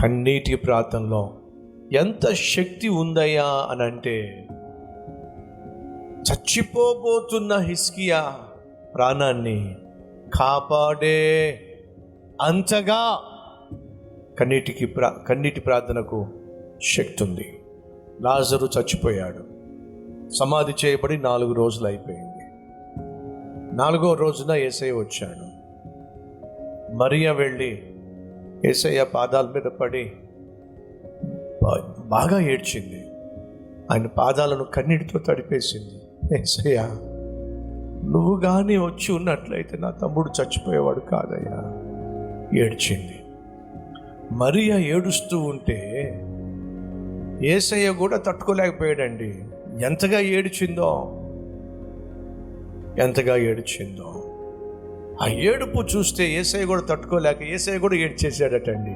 కన్నీటి ప్రాంతంలో ఎంత శక్తి ఉందయ్యా అని అంటే చచ్చిపోబోతున్న హిస్కియా ప్రాణాన్ని కాపాడే అంతగా కన్నీటికి ప్రా కన్నీటి ప్రార్థనకు శక్తి ఉంది. లాజరు చచ్చిపోయాడు. సమాధి చేయబడి నాలుగు రోజులు అయిపోయింది. నాలుగో రోజున ఏసై వచ్చాడు. మరియా వెళ్ళి ఏసయ్య పాదాల మీద పడి బాగా ఏడ్చింది. ఆయన పాదాలను కన్నీటితో తడిపేసింది. ఏసయ్య నువ్వు కానీ వచ్చి ఉన్నట్లయితే నా తమ్ముడు చచ్చిపోయేవాడు కాదయ్యా ఏడ్చింది. మరియా ఏడుస్తూ ఉంటే ఏసయ్య కూడా తట్టుకోలేకపోయాడండి. ఎంతగా ఏడ్చిందో ఎంతగా ఏడ్చిందో. ఆ ఏడుపు చూస్తే ఏసఐ కూడా తట్టుకోలేక ఏసఐ కూడా ఏడ్చేసాడటండి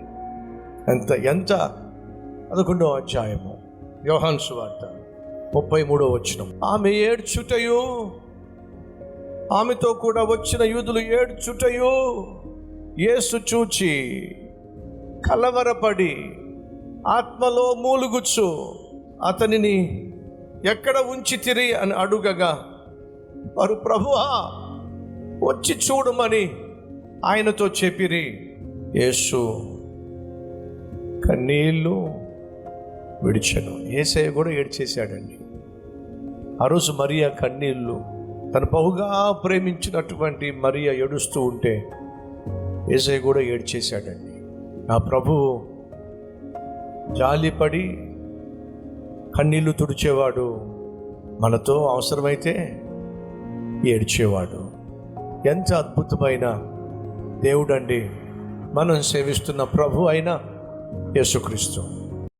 ఎంత ఎంత? పదకొండో అధ్యాయము యోహాన్ సువార్త ముప్పై మూడో వచ్చిన ఆమె ఏడ్చుటయు ఆమెతో కూడా వచ్చిన యూదులు ఏడ్చుటయు యేసు చూచి కలవరపడి ఆత్మలో మూలుగుచ్చు అతనిని ఎక్కడ ఉంచి తిరి అని అడుగగా వారు ప్రభువా వచ్చి చూడమని ఆయనతో చెప్పిరి. యేసు కన్నీళ్ళు విడిచను. ఏసయ్య కూడా ఏడ్చేశాడండి. ఆ రోజు మరియా కన్నీళ్ళు తను బహుగా ప్రేమించినటువంటి మరియా ఏడుస్తూ ఉంటే ఏసయ్య కూడా ఏడ్చేశాడండి. నా ప్రభు జాలిపడి కన్నీళ్ళు తుడిచేవాడు మనతో అవసరమైతే ఏడ్చేవాడు. ఎంత అద్భుతమైన దేవుడండి. మనం సేవిస్తున్న ప్రభు అయిన యేసుక్రీస్తు.